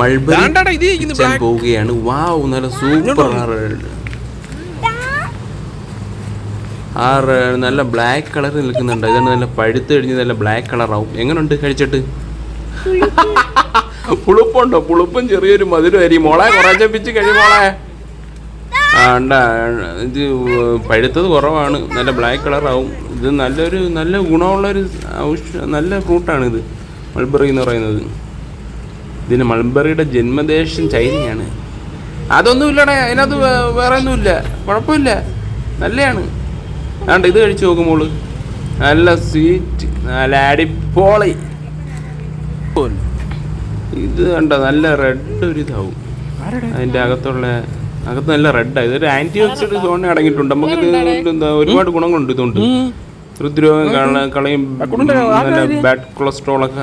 Mulberry. പോവുകയാണ്. വാവ് നല്ല super ആ നല്ല ബ്ലാക്ക് കളർ നിൽക്കുന്നുണ്ട്. ഇതാണ് നല്ല പഴുത്ത് കഴിഞ്ഞ് നല്ല ബ്ലാക്ക് കളർ ആവും. എങ്ങനെയുണ്ട് കഴിച്ചിട്ട്? പുളുപ്പുണ്ടോ? പുളുപ്പും ചെറിയൊരു മധുരമായി മോളെ കുറച്ചപ്പിച്ച് കഴിയും മോളെ. ആ ഉണ്ടാ ഇത് പഴുത്തത് കുറവാണ്. നല്ല ബ്ലാക്ക് കളറാവും ഇത് നല്ലൊരു നല്ല ഗുണമുള്ളൊരു ഔഷ നല്ല ഫ്രൂട്ടാണിത് മൾബറി എന്ന് പറയുന്നത്. ഇതിന് മൾബറിയുടെ ജന്മദേശം ചൈനയാണ്. അതൊന്നുമില്ലടേ അതിനകത്ത് വേറെ ഒന്നുമില്ല കുഴപ്പമില്ല. നല്ലതാണ് ആണ്ട് ഇത് കഴിച്ചു നോക്കുമ്പോൾ നല്ല സ്വീറ്റ് നല്ല അടിപൊളി. ഇത് കണ്ട നല്ല റെഡ് ഒരു ഇതാവും. അതിന്റെ അകത്തുള്ള അകത്ത് നല്ല റെഡാണ് ഇതൊരു ആന്റി ഓക്സിഡന്റ് സോണി അടങ്ങിയിട്ടുണ്ട്. നമുക്ക് ഇത് എന്താ ഒരുപാട് ഗുണങ്ങളുണ്ട് ഇതുകൊണ്ട്. ഹൃദ്രോഗം കള- കളയും നല്ല ബാഡ് കൊളസ്ട്രോൾ ഒക്കെ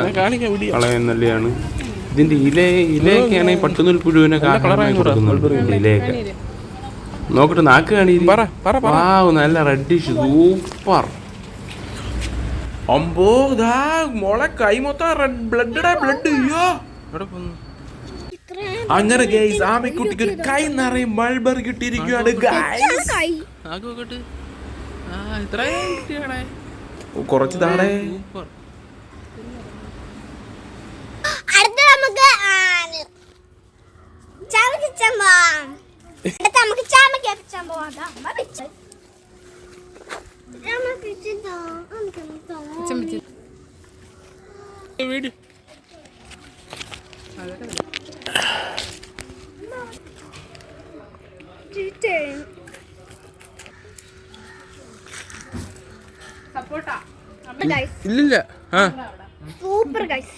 ഇതിന്റെ ഇല ഇലയൊക്കെയാണ് ഈ പട്ടുനൂൽ പുഴുവിനെ കൊടുക്കുന്നുണ്ട് ഇലയൊക്കെ നോക്കട്ടെ നാക്ക്. വാവ് നല്ല റെഡിഷ് സൂപ്പർ അമ്പോ ദാ മോളെ കൈ മൊത്തം റെഡ് ബ്ലഡ് ബ്ലഡ് അയ്യോ അങ്ങനെ ഗൈസ് ആമക്കുട്ടിക്ക് ഒരു കൈ നിറയെ മൾബർ കിട്ടിയിരിക്കുകയാണ് ഗൈസ് കുറച്ച് താടേ അടുത്ത നമുക്ക്. ചാമക്കിച്ചാൻ പോവാം. അടുത്ത നമുക്ക് ചാമക്ക പിച്ചാൻ പോവാം. അമ്മ പിച്ച. ചാമ പിച്ചതാ. Guys, ഇല്ലില്ല. Super guys